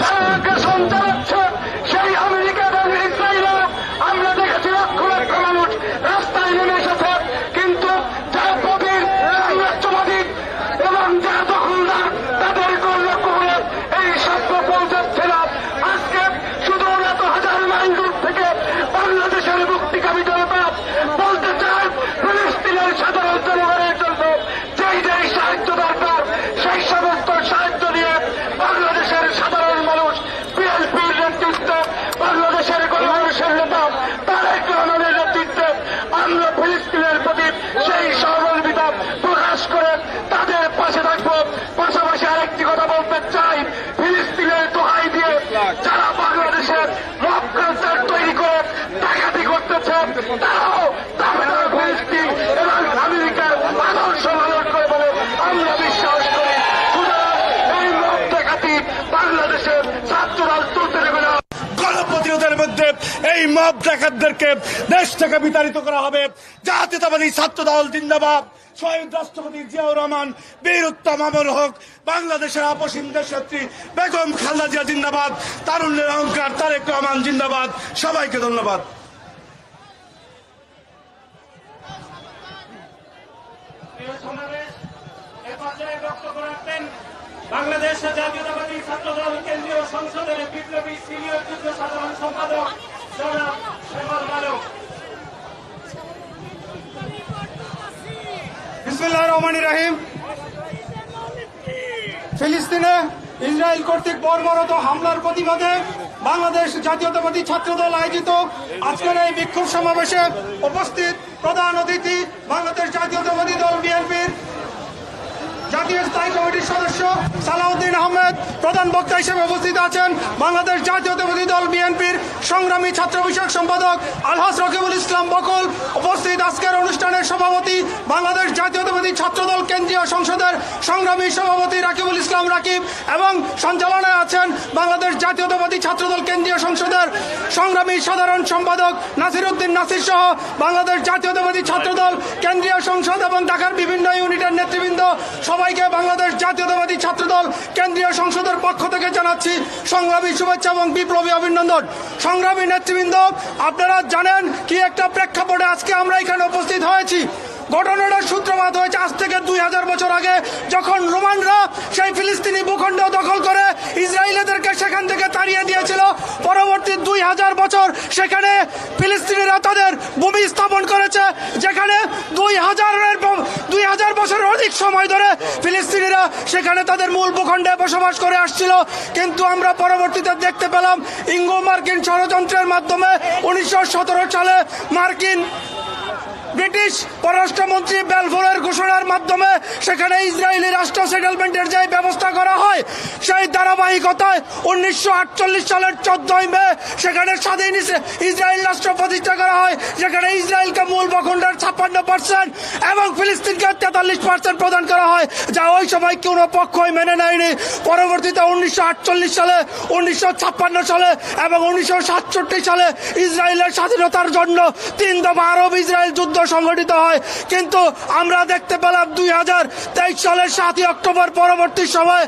তারা আগ্রাসন চালাচ্ছে সেই আমেরিকা এবং ইসরায়েলও আমরা দেখেছি লক্ষ লক্ষ মানুষ রাস্তায় নেমে এসেছে কিন্তু যারা প্রবীর সাম্রাজ্যবাদী এবং যারা দখলদার তাদের কোন লক্ষ্য করে এই স্বপ্ন পৌঁছাচ্ছে না আজকে শুধু এত হাজার মাইল দূর থেকে বাংলাদেশের মুক্তিকামী জনতা বলতে চায় ফিলিস্তিনের সাধারণ জনগণের জন্য যেই যেই সাহায্য দরকার সেই সমস্ত সাহায্য নিয়ে বাংলাদেশের সাধারণ মানুষ বিএনপির নেতৃত্বে বাংলাদেশের গণমানুষের নেতা তারেক রহমানের নেতৃত্বে আমরা ফিলিস্তিনের প্রতি সেই সহমর্মিতা প্রকাশ করে তাদের পাশে থাকব পাশাপাশি আরেকটি কথা বলতে চাই ফিলিস্তিনের দোহাই দিয়ে যারা বাংলাদেশের মব কালচার তৈরি করে ডাকাতি করতেছে তারাও দামেদার ফিলিস্তিন এবং আমেরিকার আদর্শ লালন করে বলে আমরা বিশ্বাস করি সুতরাং এই মব ডাকাতি বাংলাদেশের ছাত্ররাজ তুলতে দেবে না গণপ্রতিরোধের মধ্যে এই মব ডাকাতদেরকে দেশ থেকে বিতাড়িত করা হবে। জাতীয়তাবাদী ছাত্র দল জিন্দাবাদ। স্বয়ং রাষ্ট্রপতি জিয়াউর রহমান, বীর উত্তম আমর হক, বাংলাদেশের আপসীন দেশনেত্রী বেগম খালদা জিয়া জিন্দাবাদ, তারুণ্যের অহংকার তারেক রহমান জিন্দাবাদ। সবাইকে ধন্যবাদ প্রিয় সমাবেশ এ পর্যায়ে বক্তব্য রাখবেন বাংলাদেশ জাতীয়তাবাদী ছাত্রদল কেন্দ্রীয় সংসদের বিপ্লবী সিনিয়র যুগ্ম সাধারণ সম্পাদক ফিলিস্তিনে ইসরায়েল কর্তৃক বর্বরত হামলার প্রতিবাদে বাংলাদেশ জাতীয়তাবাদী ছাত্রদল আয়োজিত আজকের এই বিক্ষোভ সমাবেশে উপস্থিত প্রধান অতিথি বাংলাদেশ জাতীয়তাবাদী দল বিএনপির জাতীয় স্থায়ী কমিটির সদস্য সালাউদ্দিন আহমেদ প্রধান বক্তা হিসেবে উপস্থিত আছেন বাংলাদেশ জাতীয়তাবাদী দল বিএনপির সংগ্রামী ছাত্র বিষয়ক সম্পাদক আলহাস রকিবুল ইসলাম বকুল। উপস্থিত আজকের অনুষ্ঠানের সভাপতি বাংলাদেশ জাতীয়তাবাদী ছাত্রদল কেন্দ্রীয় সংসদের সংগ্রামী সভাপতি রাকিবুল ইসলাম রাকিব এবং সঞ্চালনায় আছেন বাংলাদেশ জাতীয়তাবাদী ছাত্রদল কেন্দ্রীয় সংসদের সংগ্রামী সাধারণ সম্পাদক নাসির উদ্দিন নাসির সহ বাংলাদেশ জাতীয়তাবাদী ছাত্রদল, কেন্দ্রীয় সংসদ এবং ঢাকার বিভিন্ন ইউনিটের নেতৃবৃন্দ সবাইকে বাংলাদেশ জাতীয়তাবাদী ছাত্রদল, কেন্দ্রীয় সংসদের পক্ষ থেকে জানাচ্ছি সংগ্রামী শুভেচ্ছা এবং বিপ্লবী অভিনন্দন। সংগ্রামী নেতৃবৃন্দ, আপনারা জানেন কি একটা প্রেক্ষাপটে আজকে আমরা এখানে উপস্থিত হয়েছি। ঘটনাটার সূত্রপাত হয়েছে আজ থেকে দুই হাজার বছর আগে, যখন রোমানরা সেই ফিলিস্তিনি ভূখণ্ড দখল করে তাড়িয়ে দিয়েছিল। পরবর্তী দুই হাজার বছর সেখানে ফিলিস্তিনিরা তাদের ভূমি স্থাপন করেছে, যেখানে দুই হাজারের দুই হাজার বছরের অধিক সময় ধরে ফিলিস্তিনিরা সেখানে তাদের মূল ভূখণ্ডে বসবাস করে আসছিল। কিন্তু আমরা পরবর্তীতে দেখতে পেলাম, ইঙ্গো মার্কিন ষড়যন্ত্রের মাধ্যমে উনিশশো সতেরো সালে মার্কিন ব্রিটিশ পররাষ্ট্রমন্ত্রী ঘোষণার মাধ্যমে সেখানে ইসরায়েলি রাষ্ট্র সেটেলমেন্টের যে ব্যবস্থা করা হয়, সেই ধারাবাহিকতায় উনিশশো আটচল্লিশ সালের চোদ্দই মে সেখানে স্বাধীন ইস- ইসরায়েল রাষ্ট্র প্রতিষ্ঠা করা হয়। যেখানে ইসরায়েলকে মূল ভূখণ্ডের ছাপ্পান্ন পার্সেন্ট এবং ফিলিস্তিনকে তেতাল্লিশ পার্সেন্ট প্রদান করা হয়, যা ওই সময় কোনো পক্ষই মেনে নেয়নি। পরবর্তীতে উনিশশো আটচল্লিশ সালে, উনিশশো ছাপ্পান্ন সালে এবং উনিশশো সাতষট্টি সালে ইসরায়েলের স্বাধীনতার জন্য তিন দফা আরব ইসরায়েল যুদ্ধ সংঘটিত হয়। কিন্তু আমরা দেখতে পেলাম দুই হাজার তেইশ সালের সাতই অক্টোবর পরবর্তী সময়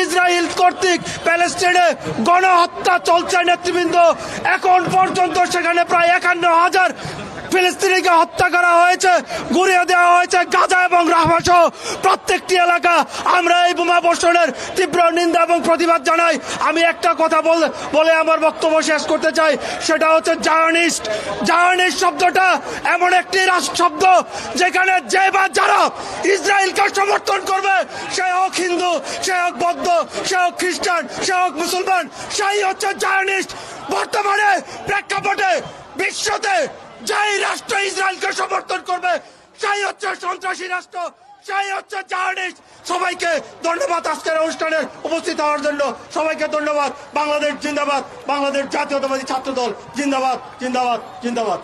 ইসরায়েল কর্তৃক প্যালেস্টাইনে গণহত্যা চলছে নেতৃবৃন্দ। এখন পর্যন্ত সেখানে প্রায় একান্ন হাজার ফিলিস্তিনিকে হত্যা করা হয়েছে, গুড়িয়ে দেওয়া হয়েছে গাজা এবং রাহমা সহ প্রত্যেকটি এলাকা। আমরা এই বোমা বর্ষণের তীব্র নিন্দা এবং প্রতিবাদ জানাই। আমি একটা কথা বল- আমার বক্তব্য শেষ করতে চাই। সেটা হচ্ছে জায়নিস্ট জায়নিস্ট শব্দটা এমন একটি রাষ্ট্র শব্দ যেখানে যে বা যারা ইসরায়েলকে সমর্থন করবে, সে হোক হিন্দু, সে হোক বৌদ্ধ, সে হোক খ্রিস্টান, সে হোক মুসলমান, সেই হচ্ছে জায়নিস্ট বর্তমানে প্রেক্ষাপটে বিশ্বতে যেই রাষ্ট্র ইসরায়েলকে সমর্থন করবে সেই হচ্ছে সন্ত্রাসী রাষ্ট্র সেই হচ্ছে জার্নিস্ট সবাইকে ধন্যবাদ আজকের অনুষ্ঠানে উপস্থিত হওয়ার জন্য। সবাইকে ধন্যবাদ। বাংলাদেশ জিন্দাবাদ। বাংলাদেশ জাতীয়তাবাদী ছাত্র দল জিন্দাবাদ জিন্দাবাদ। জিন্দাবাদ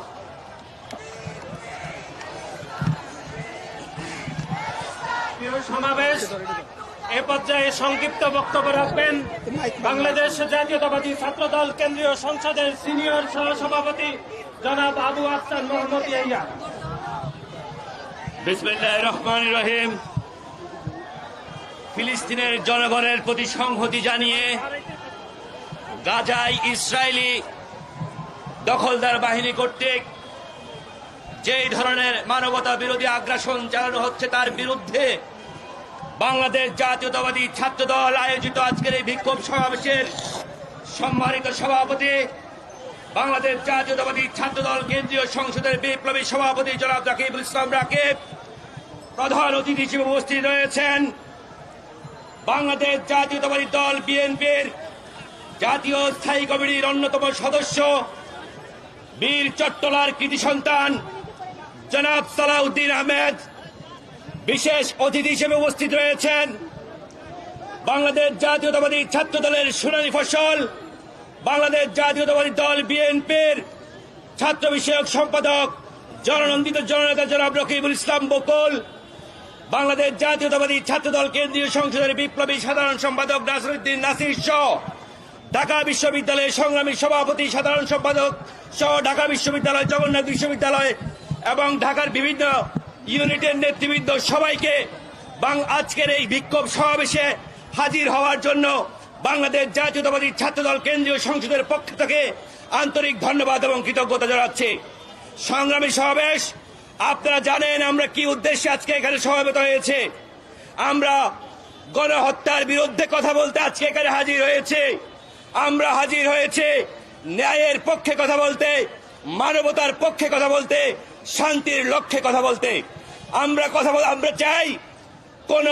সমাবেশ এ পর্যায়ে সংক্ষিপ্ত বক্তব্য রাখবেন বাংলাদেশ জাতীয়তাবাদী ছাত্রদল কেন্দ্রীয় সংসদের সিনিয়র সহসভাপতি জনাব আবু আফসান মোহাম্মদ বিসমিল্লাহ রহমান রহিম। ফিলিস্তিনের জনগণের প্রতি সংহতি জানিয়ে গাজায় ইসরায়েলি দখলদার বাহিনী কর্তৃক যেই ধরনের মানবতা বিরোধী আগ্রাসন চালানো হচ্ছে তার বিরুদ্ধে বাংলাদেশ জাতীয়তাবাদী ছাত্র দল আয়োজিত আজকের এই বিক্ষোভ সমাবেশের সম্মানিত সভাপতি, বাংলাদেশ জাতীয়তাবাদী ছাত্র দল কেন্দ্রীয় সংসদের বিপ্লবী সভাপতি জনাব রাকিবুল ইসলাম রাকিব, প্রধান অতিথি হিসেবে উপস্থিত রয়েছেন বাংলাদেশ জাতীয়তাবাদী দল বিএনপির জাতীয় স্থায়ী কমিটির অন্যতম সদস্য, বীর চট্টলার কৃতি সন্তান জনাব সালাউদ্দিন আহমেদ বিশেষ অতিথি হিসেবে উপস্থিত রয়েছেন বাংলাদেশ জাতীয়তাবাদী ছাত্র দলের শুনানি ফসল, বাংলাদেশ জাতীয়তাবাদী দল বিএনপির ছাত্র বিষয়ক সম্পাদক, জননন্দিত জননেতা জনাব রকিবুল ইসলাম বকুল, বাংলাদেশ জাতীয়তাবাদী ছাত্র দল কেন্দ্রীয় সংসদের বিপ্লবী সাধারণ সম্পাদক নাসরুদ্দিন নাসির সহ ঢাকা বিশ্ববিদ্যালয়ের সংগ্রামী সভাপতি, সাধারণ সম্পাদক সহ ঢাকা বিশ্ববিদ্যালয়, জগন্নাথ বিশ্ববিদ্যালয় এবং ঢাকার বিভিন্ন ইউনিটের নেতৃবৃন্দ সবাইকে আজকের এই বিক্ষোভ সমাবেশে হাজির হওয়ার জন্য বাংলাদেশ জাতীয়তাবাদী ছাত্রদল কেন্দ্রীয় সংসদের পক্ষ থেকে আন্তরিক ধন্যবাদ এবং কৃতজ্ঞতা জানাচ্ছি। সংগ্রামী সমাবেশ, আপনারা জানেন আমরা কি উদ্দেশ্যে আজকে এখানে সমাবেত হয়েছে। আমরা গণহত্যার বিরুদ্ধে কথা বলতে আজকে এখানে হাজির হয়েছে। আমরা হাজির হয়েছে ন্যায়ের পক্ষে কথা বলতে, মানবতার পক্ষে কথা বলতে শান্তির লক্ষ্যে কথা বলতে। আমরা কথা বল আমরা চাই কোন